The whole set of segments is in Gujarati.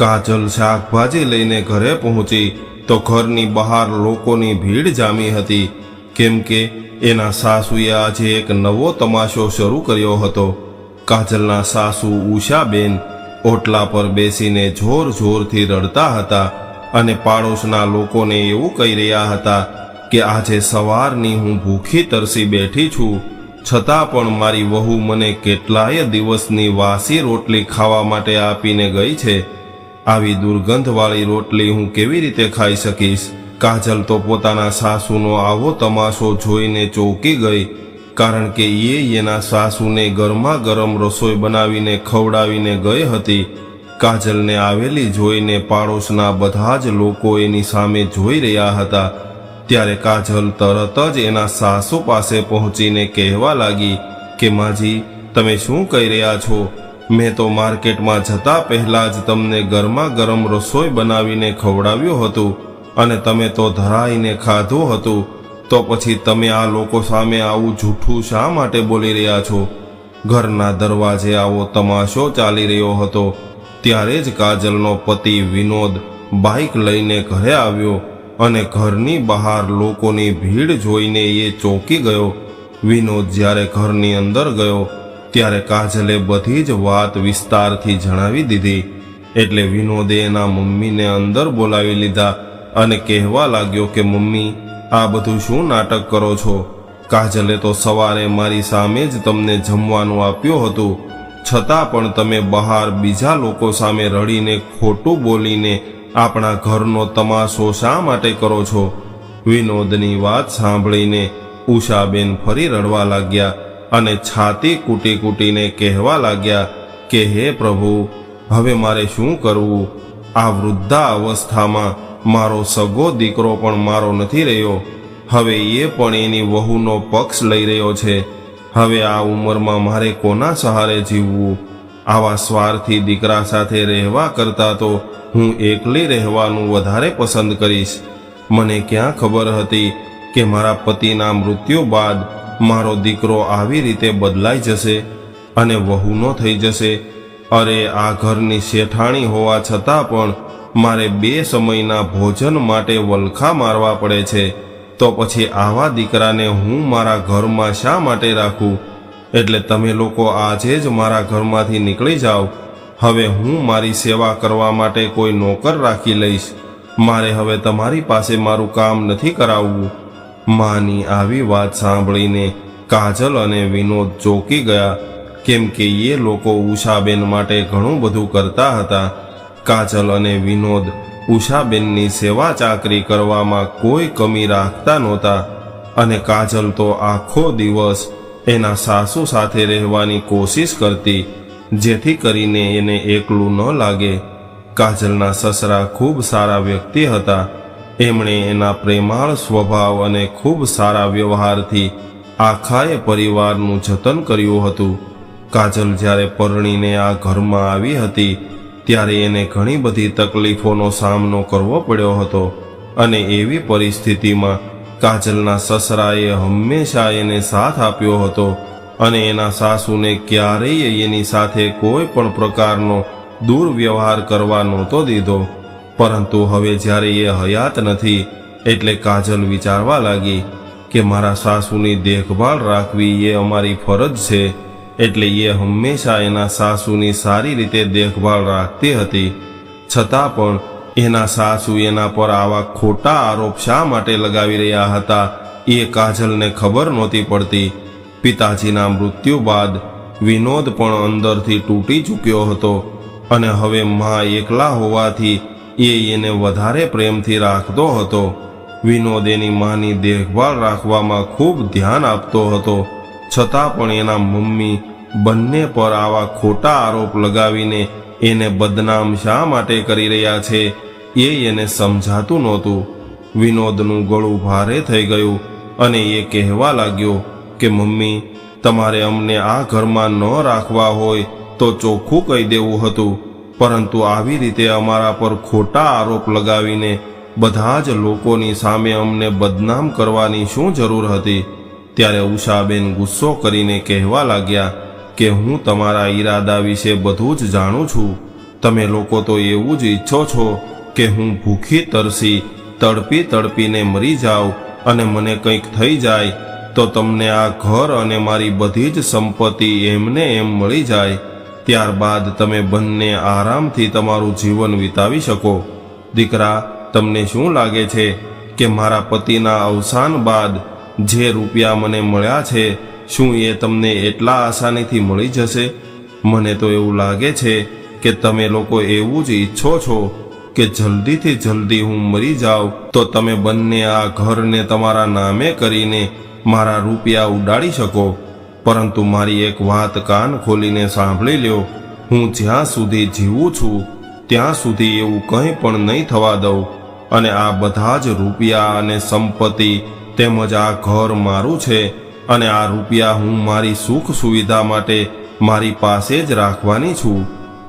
કાજલ શાકભાજી લઈને ઘરે પહોંચી તો ઘરની બહાર લોકોની ભીડ જામી હતી. કેમ કે એના સાસુએ આજે એક નવો તમાશો શરૂ કર્યો હતો. કાજલના સાસુ ઉષાબેન ઓટલા પર બેસીને જોર જોરથી રડતા હતા અને પાડોશના લોકોને એવું કહી રહ્યા હતા કે આજે સવારની હું ભૂખી તરસી બેઠી છું. છતાં પણ મારી વહુ મને કેટલાય દિવસની વાસી રોટલી ખાવા માટે આપીને ગઈ છે. આવી દુર્ગંધવાળી રોટલી હું કેવી રીતે ખાઈ શકીશ? કાજલ તો પોતાના સાસુનો આવો તમાશો જોઈને ચોંકી ગઈ, કારણ કે એ એના સાસુને ગરમા ગરમ રસોઈ બનાવીને ખવડાવીને ગઈ હતી. કાજલને આવેલી જોઈને પાડોશના બધા જ લોકો એની સામે જોઈ રહ્યા હતા. ત્યારે કાજલ તરત જ એના સાસુ પાસે પહોંચીને કહેવા લાગી કે, માજી, તમે શું કહી રહ્યા છો? મેં તો માર્કેટમાં જતા પહેલા જ તમને ગરમા ગરમ રસોઈ બનાવીને ખવડાવ્યું હતું અને તમે તો ધરાઈને ખાધું હતું. તો પછી તમે આ લોકો સામે આવું જૂઠું શા માટે બોલી રહ્યા છો? ઘરના દરવાજે આવો તમાશો ચાલી રહ્યો હતો. ત્યારે જ કાજલનો પતિ વિનોદ બાઇક લઈને ઘરે આવ્યો અને ઘરની બહાર લોકોની ભીડ જોઈને એ ચોંકી ગયો. વિનોદ જ્યારે ઘરની અંદર ગયો ત્યારે કાજલે બધી જ વાત વિસ્તારથી જણાવી દીધી. એટલે વિનોદે એના મમ્મીને અંદર બોલાવી લીધા અને કહેવા લાગ્યો કે, મમ્મી, આ બધું શું નાટક કરો છો? કાજલે તો સવારે મારી સામે જ તમને જમવાનું આપ્યું હતું. છતાં પણ તમે બહાર બીજા લોકો સામે રડીને ખોટું બોલીને આપણા ઘરનો તમાશો શા માટે કરો છો? વિનોદની વાત સાંભળીને ઉષાબેન ફરી રડવા લાગ્યા. અને છાતી કૂટી કૂટીને કહેવા લાગ્યા કે, હે પ્રભુ, હવે મારે શું કરવું? આ વૃદ્ધા અવસ્થામાં મારો સગો દીકરો પણ મારો નથી રહ્યો. હવે એ પણ એની વહુનો પક્ષ લઈ રહ્યો છે. હવે આ ઉંમરમાં મારે કોના સહારે જીવવું? આવા સ્વાર્થી દીકરા સાથે રહેવા કરતાં તો હું એકલી રહેવાનું વધારે પસંદ કરીશ. મને ક્યાં ખબર હતી કે મારા પતિના મૃત્યુ બાદ મારો દીકરો આવી રીતે બદલાઈ જશે અને વહુનો થઈ જશે. અરે, આ ઘરની શેઠાણી હોવા છતાં પણ મારે બે સમયના ભોજન માટે વલખા મારવા પડે છે. તો પછી આવા દીકરાને હું મારા ઘરમાં શા માટે રાખું? એટલે તમે લોકો આજે જ મારા ઘરમાંથી નીકળી જાઓ. હવે હું મારી સેવા કરવા માટે કોઈ નોકર રાખી લઈશ. મારે હવે તમારી પાસે મારું કામ નથી કરાવવું. માની આવી વાત સાંભળીને કાજલ અને વિનોદ ચોંકી ગયા. કેમ કે એ લોકો ઉષાબેન માટે ઘણું બધું કરતા હતા. કાજલ અને વિનોદ ઉષાબેનની સેવા ચાકરી કરવામાં કોઈ કમી રાખતા નહોતા. અને કાજલ તો આખો દિવસ એના સાસુ સાથે રહેવાની કોશિશ કરતી, જેથી કરીને એને એકલું ન લાગે. કાજલના સસરા ખૂબ સારા વ્યક્તિ હતા. એમણે એના પ્રેમાળ સ્વભાવ અને ખૂબ સારા વ્યવહારથી આખાએ પરિવારનું જતન કર્યું હતું. કાજલ જ્યારે પરણીને આ ઘરમાં આવી હતી, ત્યારે એને ઘણી બધી તકલીફોનો સામનો કરવો પડ્યો હતો અને એવી પરિસ્થિતિમાં કાજલના સસરાએ હંમેશા એને સાથ આપ્યો હતો અને એના સાસુને ક્યારેય એની સાથે કોઈ પણ પ્રકારનો દુર્વ્યવહાર કરવા નહોતો દીધો. પરંતુ હવે જ્યારે એ હયાત નથી, એટલે કાજલ વિચારવા લાગી કે મારા સાસુની દેખભાળ રાખવી એ અમારી ફરજ છે, એટલે એ હંમેશા એના સાસુની સારી રીતે દેખભાળ રાખતી હતી. છતાં પણ એના સાસુ એના પર આવા ખોટા આરોપ શા માટે લગાવી રહ્યા હતા, એ કાજલને ખબર નહોતી પડતી. પિતાજીના મૃત્યુ બાદ વિનોદ પણ અંદરથી તૂટી ચૂક્યો હતો અને હવે મા એકલા હોવાથી એ એને વધારે પ્રેમથી રાખતો હતો. વિનોદ એની માની દેખભાળ રાખવામાં ખૂબ ધ્યાન આપતો હતો. છતાં પણ એના મમ્મી બંને પર આવા ખોટા આરોપ લગાવીને એને બદનામ શા માટે કરી રહ્યા છે એ એને સમજાતું નહોતું. વિનોદનું ગળું ભારે થઈ ગયું અને એ કહેવા લાગ્યો કે, મમ્મી, તમારે અમને આ ઘરમાં ન રાખવા હોય તો ચોખ્ખું કહી દેવું હતું. પરંતુ આવી રીતે અમારા પર ખોટા આરોપ લગાવીને બધા જ લોકોની સામે અમને બદનામ કરવાની શું જરૂર હતી? ત્યારે ઉષાબેન ગુસ્સો કરીને કહેવા લાગ્યા કે હું તમારા ઈરાદા વિશે બધું જ જાણું છું. તમે લોકો તો એવું જ ઈચ્છો છો કે હું ભૂખી, તરસી, તડપી, તડપીને મરી જાઉં અને મને કંઈક થઈ જાય, તો તમને આ ઘર અને મારી બધી જ સંપત્તિ એમને એમ મળી જાય. ત્યારબાદ તમે બંને આરામથી તમારું જીવન વિતાવી શકો. દીકરા, તમને શું લાગે છે કે મારા પતિના અવસાન બાદ જે રૂપિયા મને મળ્યા છે, શું એ તમને એટલા આસાનીથી મળી જશે? મને તો એવું લાગે છે કે તમે લોકો એવું જ ઈચ્છો છો કે જલ્દીથી જલ્દી હું મરી જાઉં. તો તમે બંને આ ઘરને તમારા નામે કરીને મારા રૂપિયા ઉડાડી શકો. પરંતુ મારી એક વાત કાન ખોલીને સાંભળી લ્યો. હું જ્યાં સુધી જીવું છું, ત્યાં સુધી એવું કંઈ પણ નહીં થવા દઉં. અને આ બધા જ રૂપિયા અને સંપત્તિ તેમજ આ ઘર મારું છે અને આ રૂપિયા હું મારી સુખ સુવિધા માટે મારી પાસે જ રાખવાની છું.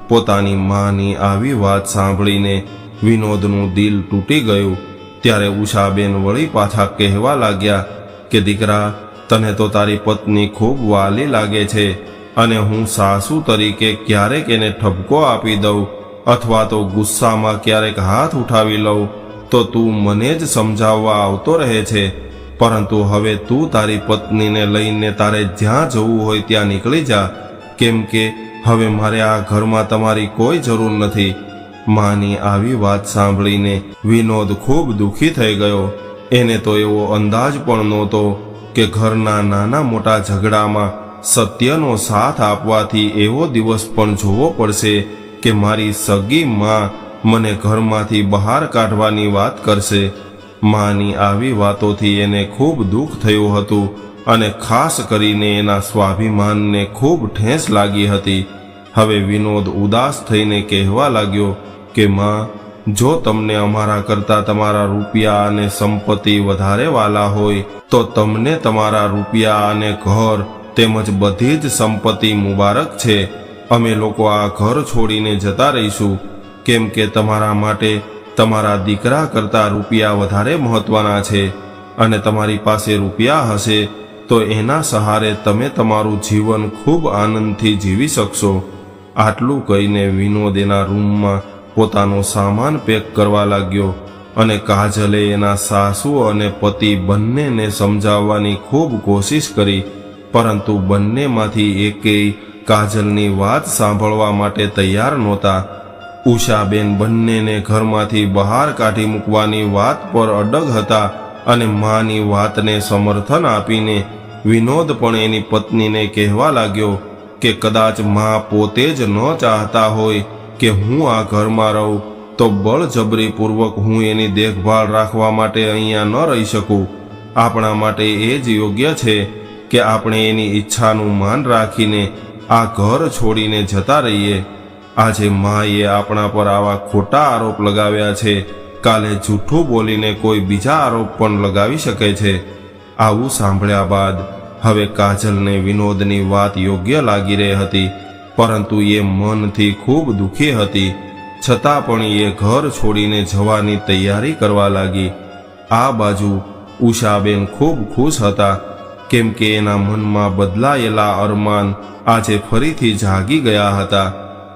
પોતાની માની આવી વાત સાંભળીને વિનોદનું દિલ તૂટી ગયું. ત્યારે ઉષાબેન વળી પાછા કહેવા લાગ્યા કે, દીકરા તને તો તારી પત્ની ખૂબ વાલી લાગે છે અને હું સાસુ તરીકે ક્યારેક એને ઠપકો આપી દઉં અથવા તો ગુસ્સામાં ક્યારેક હાથ ઉઠાવી લઉં, તો તું મને જ સમજાવવા આવતો રહે છે. પરંતુ હવે તું તારી પત્નીને લઈને તારે જ્યાં જવું હોય ત્યાં નીકળી જા. કેમ કે હવે મારે આ ઘરમાં તમારી કોઈ જરૂર નથી. માની આવી વાત સાંભળીને વિનોદ ખૂબ દુઃખી થઈ ગયો. એને તો એવો અંદાજ પણ નહોતો કે ઘરના નાના મોટા ઝઘડામાં સત્યનો સાથ આપવાથી એવો દિવસ પણ જોવો પડશે કે મારી સગી માં મને ઘરમાંથી બહાર કાઢવાની વાત કરશે. માની આવી વાતોથી એને ખૂબ દુઃખ થયું હતું અને ખાસ કરીને એના સ્વાભિમાનને ખૂબ ઠેંસ લાગી હતી. હવે વિનોદ ઉદાસ થઈને કહેવા લાગ્યો કે, માં જો તમને અમારા કરતાં તમારા રૂપિયા અને સંપત્તિ વધારે વાલા હોય, તો તમને તમારા રૂપિયા અને ઘર તેમજ બધી જ સંપત્તિ મુબારક છે. અમે લોકો આ ઘર છોડીને જતા રહીશું. કેમ કે તમારા માટે તમારા દીકરા કરતાં રૂપિયા વધારે મહત્વના છે અને તમારી પાસે રૂપિયા હશે, તો એના સહારે તમે તમારું જીવન ખૂબ આનંદથી જીવી શકશો. આટલું કહીને વિનોદ એના રૂમમાં પોતાનો સામાન પેક કરવા લાગ્યો અને કાજલે એના સાસુ અને પતિ બંનેને સમજાવવાની ખૂબ કોશિશ કરી, પરંતુ બંનેમાંથી એકેય કાજલની વાત સાંભળવા માટે તૈયાર નહોતા. ઉષાબેન બંનેને ઘરમાંથી બહાર કાઢી મૂકવાની વાત પર અડગ હતા અને માની વાતને સમર્થન આપીને વિનોદ પણ એની પત્નીને કહેવા લાગ્યો કે કદાચ મા પોતે જ ન ચાહતા હોય કે હું આ ઘરમાં રહું, તો બળજબરીપૂર્વક હું એની દેખભાળ રાખવા માટે અહીંયા ન રહી શકું. આપણા માટે એ જ યોગ્ય છે કે આપણે એની ઈચ્છાનું માન રાખીને આ ઘર છોડીને જતા રહીએ. આજે માએ આપણા પર આવા ખોટા આરોપ લગાવ્યા છે. કાલે જૂઠું બોલીને કોઈ બીજા આરોપ પણ લગાવી શકે છે. આવું સાંભળ્યા બાદ હવે કાજલને વિનોદની વાત યોગ્ય લાગી રહી હતી. પરંતુ એ મનથી ખૂબ દુઃખી હતી. છતાં પણ એ ઘર છોડીને જવાની તૈયારી કરવા લાગી. આ બાજુ ઉષાબેન ખૂબ ખુશ હતા. કેમ કે એના મનમાં બદલાયેલા અરમાન આજે ફરીથી જાગી ગયા હતા.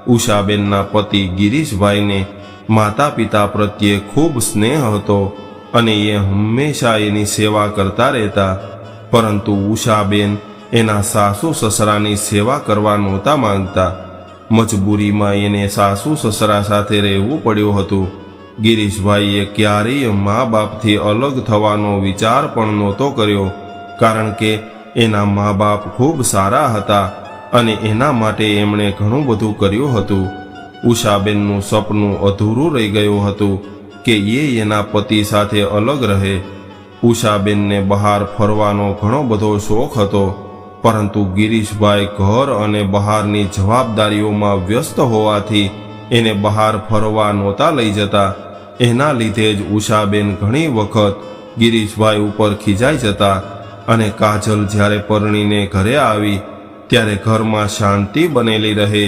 ઉષાબેનના પતિ ગિરીશભાઈને માતા પિતા પ્રત્યે ખૂબ સ્નેહ હતો અને એ હંમેશા એની સેવા કરતા રહેતા. પરંતુ ઉષાબેન એના સાસુ સસરાની સેવા કરવા નહોતા માંગતા મજબૂરીમાં એને સાસુ સસરા સાથે રહેવું પડ્યું હતું. ગિરીશભાઈએ ક્યારેય મા બાપથી અલગ થવાનો વિચાર પણ નહોતો કર્યો, કારણ કે એના મા બાપ ખૂબ સારા હતા અને એના માટે એમણે ઘણું બધું કર્યું હતું. ઉષાબેનનું સપનું અધૂરું રહી ગયું હતું કે એ એના પતિ સાથે અલગ રહે. ઉષાબેનને બહાર ફરવાનો ઘણો બધો શોખ હતો. પરંતુ ગિરીશભાઈ ઘર અને બહારની જવાબદારીઓમાં વ્યસ્ત હોવાથી એને બહાર ફરવા નહોતા લઈ જતા. એના લીધે જ ઉષાબેન ઘણી વખત ગિરીશભાઈ ઉપર ખીજાઈ જતા અને કાજલ જ્યારે પરણીને ઘરે આવી, ત્યારે ઘરમાં શાંતિ બનેલી રહે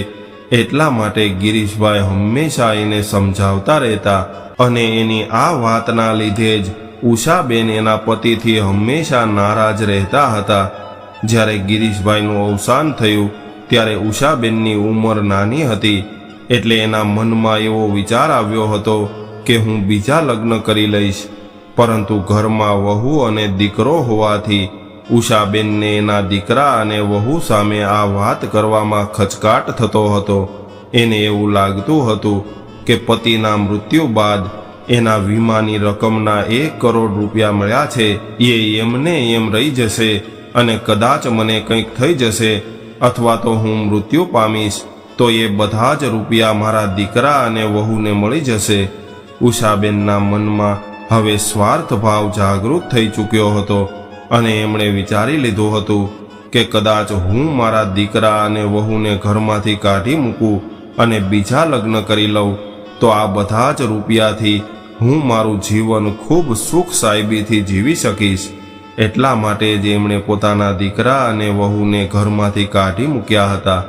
એટલા માટે ગિરીશભાઈ હંમેશા એને સમજાવતા રહેતા અને એની આ વાતના લીધે જ ઉષાબેન એના પતિથી હંમેશા નારાજ રહેતા હતા. જ્યારે ગિરીશભાઈનું અવસાન થયું, ત્યારે ઉષાબેનની ઉંમર નાની હતી. એટલે એના મનમાં એવો વિચાર આવ્યો હતો કે હું બીજા લગ્ન કરી લઈશ. પરંતુ ઘરમાં વહુ અને દીકરો હોવાથી ઉષાબેનને એના દીકરા અને વહુ સામે આ વાત કરવામાં ખચકાટ થતો હતો. એને એવું લાગતું હતું કે પતિના મૃત્યુ બાદ એના વીમાની રકમના એક કરોડ રૂપિયા મળ્યા છે. એ એમને એમ રહી જશે. અને કદાચ મને કંઈક થઈ જશે અથવા તો હું મૃત્યુ પામીશ, તો એ બધા જ રૂપિયા મારા દીકરા અને વહુને મળી જશે. ઉષાબેનના મનમાં હવે સ્વાર્થ ભાવ જાગૃત થઈ ચૂક્યો હતો અને એમણે વિચારી લીધું હતું કે કદાચ હું મારા દીકરા અને વહુને ઘરમાંથી કાઢી મૂકું અને બીજા લગ્ન કરી લઉં, તો આ બધા જ રૂપિયાથી હું મારું જીવન ખૂબ સુખ સાહેબીથી જીવી શકીશ. એટલા માટે જ એમણે પોતાના દીકરા અને વહુને ઘરમાંથી કાઢી મૂક્યા હતા.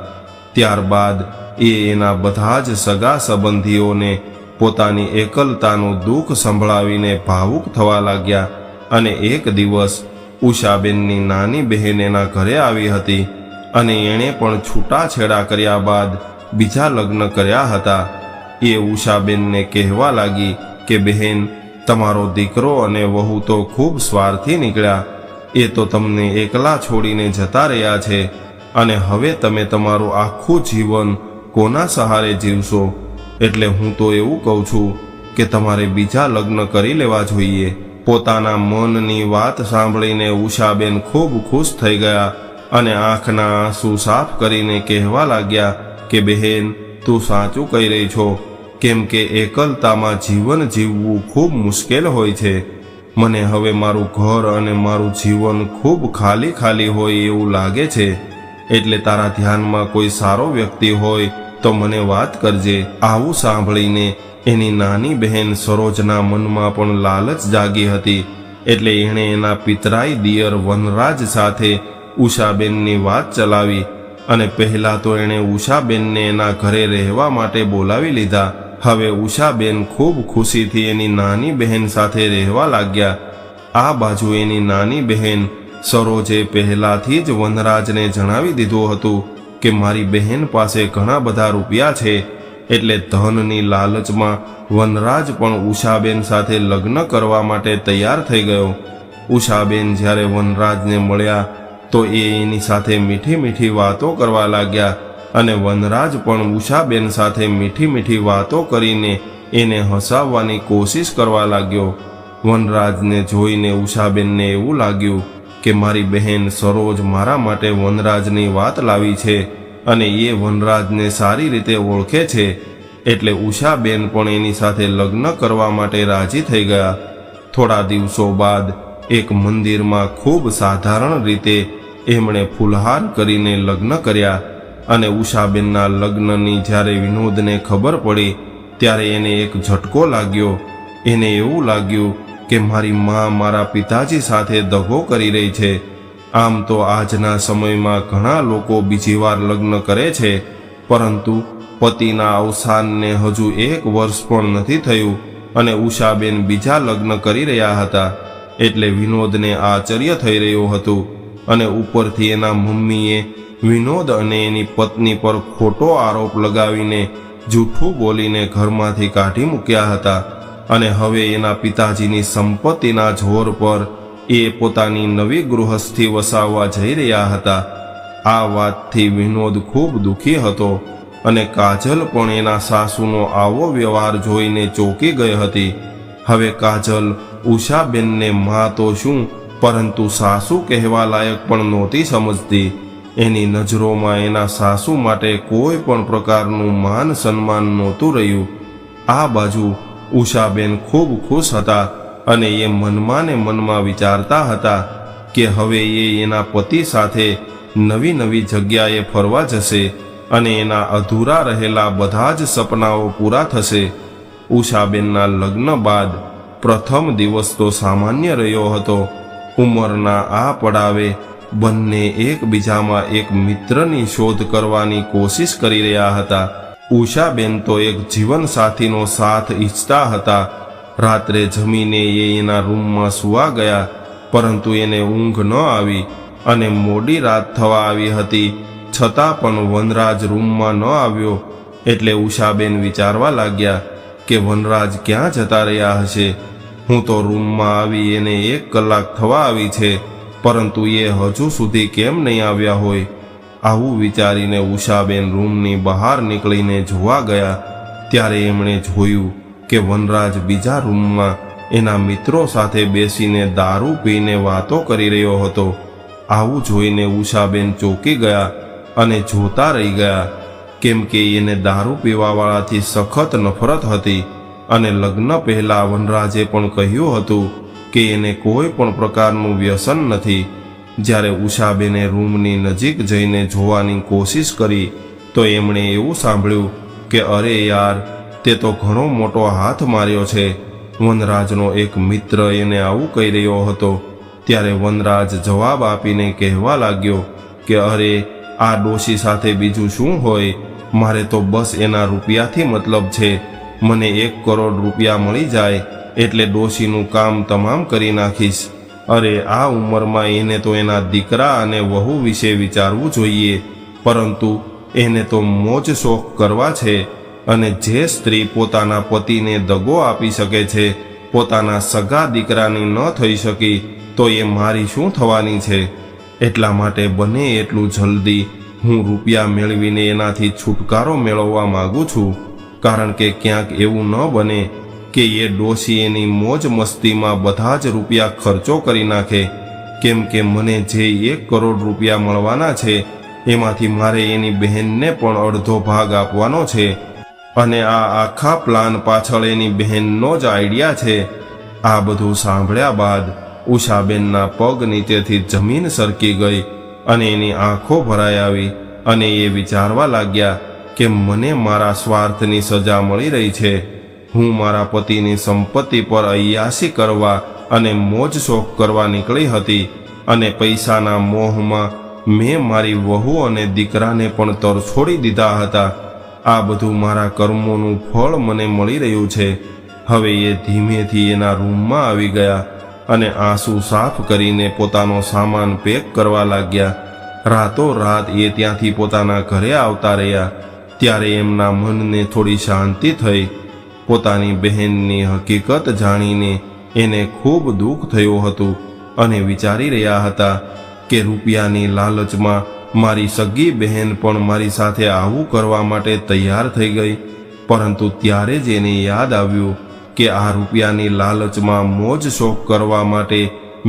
ત્યારબાદ એ એના બધા જ સગા સંબંધીઓને પોતાની એકલતાનું દુઃખ સંભળાવીને ભાવુક થવા લાગ્યા અને એક દિવસ ઉષાબેનની નાની બહેન એના ઘરે આવી હતી અને એણે પણ છૂટાછેડા કર્યા બાદ બીજા લગ્ન કર્યા હતા. એ ઉષાબેનને કહેવા લાગી કે, બહેન તમારો દીકરો અને વહુ તો ખૂબ સ્વાર્થી નીકળ્યા. એ તો તમને એકલા છોડીને જતા રહ્યા છે. અને હવે તમે તમારું આખું જીવન કોના સહારે જીવશો? એટલે હું તો એવું કહું છું કે તમારે બીજા લગ્ન કરી લેવા જોઈએ. પોતાના મનની વાત સાંભળીને ઉષાબેન ખૂબ ખુશ થઈ ગયા અને આંખના આંસુ સાફ કરીને કહેવા લાગ્યા કે, બહેન, તું સાચું કહી રહી છો. કેમ કે એકલતામાં જીવન જીવવું ખૂબ મુશ્કેલ હોય છે. મને હવે મારું ઘર અને મારું જીવન ખૂબ ખાલી ખાલી હોય એવું લાગે છે. એટલે તારા ધ્યાનમાં કોઈ સારો વ્યક્તિ હોય તો મને વાત કરજે. આવું સાંભળીને એની નાની બહેન સરોજના મનમાં પણ લાલચ જાગી હતી. એટલે એણે એના પિતરાઈ દિયર વનરાજ સાથે ઉષાબેનની વાત ચલાવી અને પહેલાં તો એણે ઉષાબેનને એના ઘરે રહેવા માટે બોલાવી લીધા. હવે ઉષાબેન ખૂબ ખુશીથી એની નાની બહેન સાથે રહેવા લાગ્યા. આ બાજુ એની નાની બહેન સરોજે પહેલાથી જ વનરાજને જણાવી દીધું હતું કે મારી બહેન પાસે ઘણા બધા રૂપિયા છે, એટલે ધનની લાલચમાં વનરાજ પણ ઉષાબેન સાથે લગ્ન કરવા માટે તૈયાર થઈ ગયો. ઉષાબેન જ્યારે વનરાજને મળ્યા તો એ એની સાથે મીઠી મીઠી વાતો કરવા લાગ્યા. અને વનરાજ પણ ઉષાબેન સાથે મીઠી મીઠી વાતો કરીને એને હસાવવાની કોશિશ કરવા લાગ્યો. વનરાજને જોઈને ઉષાબેનને એવું લાગ્યું કે મારી બહેન સરોજ મારા માટે વનરાજની વાત લાવી છે અને એ વનરાજને સારી રીતે ઓળખે છે. એટલે ઉષાબેન પણ એની સાથે લગ્ન કરવા માટે રાજી થઈ ગયા. થોડા દિવસો બાદ એક મંદિરમાં ખૂબ સાધારણ રીતે એમણે ફૂલહાર કરીને લગ્ન કર્યા. અને ઉષાબેનના લગ્નની જ્યારે વિનોદને ખબર પડી, ત્યારે એને એક ઝટકો લાગ્યો. એને એવું લાગ્યું કે મારી મા મારા પિતાજી સાથે દગો કરી રહી છે. આમ તો આજના સમયમાં ઘણા લોકો બીજી વાર લગ્ન કરે છે, પરંતુ પતિના અવસાનને હજુ એક વર્ષ પણ નથી થયું અને ઉષાબેન બીજા લગ્ન કરી રહ્યા હતા, એટલે વિનોદને આશ્ચર્ય થઈ રહ્યું હતું અને ઉપરથી એના મમ્મીએ વિનોદ અને એની પત્ની પર ખોટો આરોપ લગાવીને જૂઠું બોલીને ઘરમાંથી કાઢી મૂક્યા હતા અને હવે એના પિતાજીની સંપત્તિના જોર પર એ પોતાની નવી ગૃહસ્થી વસાવવા જઈ રહ્યા હતા. આ વાતથી વિનોદ ખૂબ દુઃખી હતો અને કાજલ પણ એના સાસુનો આવો વ્યવહાર જોઈને ચોંકી ગઈ હતી. હવે કાજલ, ઉષાબેનને મા તો શું? પરંતુ સાસુ કહેવા લાયક પણ નહોતી સમજતી. એની નજરોમાં એના સાસુ માટે કોઈ પણ પ્રકારનું માન સન્માન નહોતું રહ્યું. આ બાજુ ઉષાબેન ખૂબ ખુશ હતા અને એ મનમાં ને મનમાં વિચારતા હતા કે હવે એ એના પતિ સાથે નવી નવી જગ્યાએ ફરવા જશે અને એના અધૂરા રહેલા બધા જ સપનાઓ પૂરા થશે. ઉષાબેનના લગ્ન બાદ પ્રથમ દિવસ તો સામાન્ય રહ્યો હતો. ઉંમરના આ પડાવે બંને એકબીજામાં એક મિત્રની શોધ કરવાની કોશિશ કરી રહ્યા હતા. ઉષાબેન તો એક જીવનસાથીનો સાથ ઈચ્છતા હતા. રાત્રે જમીને એ એના રૂમમાં સૂવા ગયા, પરંતુ એને ઊંઘ ન આવી અને મોડી રાત થવા આવી હતી. છતાં પણ વનરાજ રૂમમાં ન આવ્યો, એટલે ઉષાબેન વિચારવા લાગ્યા કે વનરાજ ક્યાં જતા રહ્યા હશે? હું તો રૂમમાં આવી એને એક કલાક થવા આવી છે. પરંતુ એ હજુ સુધી કેમ નહીં આવ્યા હોય? આવું વિચારીને ઉષાબેન રૂમની બહાર નીકળીને જોવા ગયા. ત્યારે એમણે જોયું કે વનરાજ બીજા રૂમમાં એના મિત્રો સાથે બેસીને દારૂ પીને વાતો કરી રહ્યો હતો. આવું જોઈને ઉષાબેન ચોંકી ગયા અને જોતા રહી ગયા કેમ કે એને દારૂ પીવાવાળાથી સખત નફરત હતી અને લગ્ન પહેલા વનરાજે પણ કહ્યું હતું કે એને કોઈ પણ પ્રકારનું વ્યસન નથી. જ્યારે ઉષાબેને રૂમની નજીક જઈને જોવાની કોશિશ કરી, તો એમણે એવું સાંભળ્યું કે, અરે યાર, તે તો ઘણો મોટો હાથ માર્યો છે. વનરાજનો એક મિત્ર એને આવું કહી રહ્યો હતો. ત્યારે વનરાજ જવાબ આપીને કહેવા લાગ્યો કે, અરે, આ ડોશી સાથે બીજું શું હોય? મારે તો બસ એના રૂપિયાથી મતલબ છે. મને એક કરોડ રૂપિયા મળી જાય. એટલે ડોશીનું કામ તમામ કરી નાખીશ. અરે, આ ઉંમરમાં એને તો એના દીકરા અને વહુ વિશે વિચારવું જોઈએ, પરંતુ એને તો મોજ શોખ કરવા છે અને જે સ્ત્રી પોતાના પતિને દગો આપી શકે છે, પોતાના સગા દીકરાની ન થઈ શકી, તો એ મારી શું થવાની છે? એટલા માટે બને એટલું જલ્દી હું રૂપિયા મેળવીને એનાથી છુટકારો મેળવવા માગું છું, કારણ કે ક્યાંક એવું ન બને કે એ ડોશી એની મોજ મસ્તીમાં બધા જ રૂપિયા ખર્ચો કરી નાખે. કેમ કે મને જે એક કરોડ રૂપિયા મળવાના છે, એમાંથી મારે એની બહેનને પણ અડધો ભાગ આપવાનો છે. અને આ આખા પ્લાન પાછળ એની બહેનનો જ આઈડિયા છે. આ બધું સાંભળ્યા બાદ ઉષાબેનના પગ નીચેથી જમીન સરકી ગઈ અને એની આંખો ભરાઈ આવી અને એ વિચારવા લાગ્યા કે મને મારા સ્વાર્થની સજા મળી રહી છે. હું મારા પતિની સંપત્તિ પર અયાસી કરવા અને મોજ શોખ કરવા નીકળી હતી અને પૈસાના મોહમાં મેં મારી વહુ અને દીકરાને પણ તર છોડી દીધા હતા. આ બધું મારા કર્મોનું ફળ મને મળી રહ્યું છે. હવે એ ધીમેથી એના રૂમમાં આવી ગયા અને આંસુ સાફ કરીને પોતાનો સામાન પેક કરવા લાગ્યા. રાતો રાત એ ત્યાંથી પોતાના ઘરે આવતા રહ્યા. ત્યારે એમના મનને થોડી શાંતિ થઈ પોતાની બહેનની હકીકત જાણીને એને ખૂબ દુઃખ થયું હતું અને વિચારી રહ્યા હતા કે રૂપિયાની લાલચમાં મારી સગી બહેન પણ મારી સાથે આવું કરવા માટે તૈયાર થઈ ગઈ, પરંતુ ત્યારે જ એને યાદ આવ્યું કે આ રૂપિયાની લાલચમાં મોજ શોખ કરવા માટે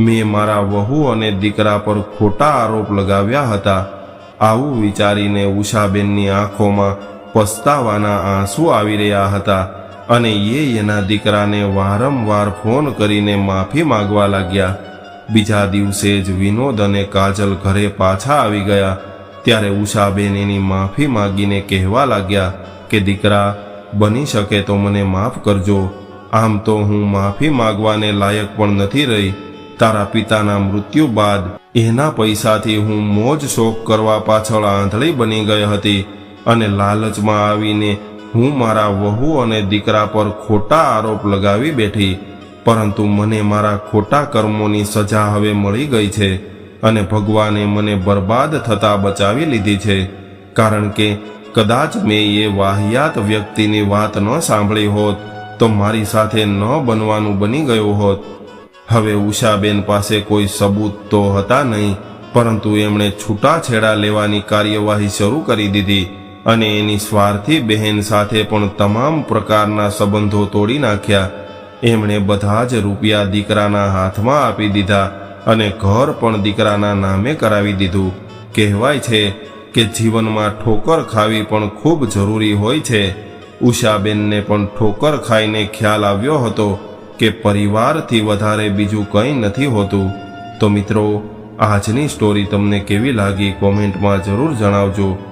મેં મારા વહુ અને દીકરા પર ખોટા આરોપ લગાવ્યા હતા. આવું વિચારીને ઉષાબેનની આંખોમાં પસ્તાવાના આંસુ આવી રહ્યા હતા. અને એ એના દીકરાને વારંવાર ફોન કરીને માફી માગવા લાગ્યા. બીજા દિવસે જ વિનોદ અને કાજલ ઘરે પાછા આવી ગયા. ત્યારે ઉષાબેન એની માફી માંગીને કહેવા લાગ્યા કે, દીકરા, બની શકે તો મને માફ કરજો. આમ તો હું માફી માંગવાને લાયક પણ નથી રહી. તારા પિતાના મૃત્યુ બાદ એના પૈસાથી હું મોજ શોખ કરવા પાછળ આંધળી બની ગઈ હતી અને લાલચમાં આવીને હું મારા વહુ અને દીકરા પર ખોટા આરોપ લગાવી બેઠી, પરંતુ મને મારા ખોટા કર્મોની સજા હવે મળી ગઈ છે અને ભગવાને મને બરબાદ થતા બચાવી લીધી છે, કારણ કે કદાચ મેં એ વાહિયાત વ્યક્તિની વાત ન સાંભળી હોત, તો મારી સાથે ન બનવાનું બની ગયું હોત. હવે ઉષાબેન પાસે કોઈ સબૂત તો હતા નહીં, પરંતુ એમણે છૂટાછેડા લેવાની કાર્યવાહી શરૂ કરી દીધી. અને એની સ્વાર્થી બહેન સાથે પણ તમામ પ્રકારના સંબંધો તોડી નાખ્યા. એમણે બધા જ રૂપિયા દીકરાના હાથમાં આપી દીધા અને ઘર પણ દીકરાના નામે કરાવી દીધું. કહેવાય છે કે જીવનમાં ઠોકર ખાવી પણ ખૂબ જરૂરી હોય છે. ઉષાબેનને પણ ઠોકર ખાઈને ખ્યાલ આવ્યો હતો કે પરિવારથી વધારે બીજું કંઈ નથી હોતું. તો મિત્રો, આજની સ્ટોરી તમને કેવી લાગી કોમેન્ટમાં જરૂર જણાવજો.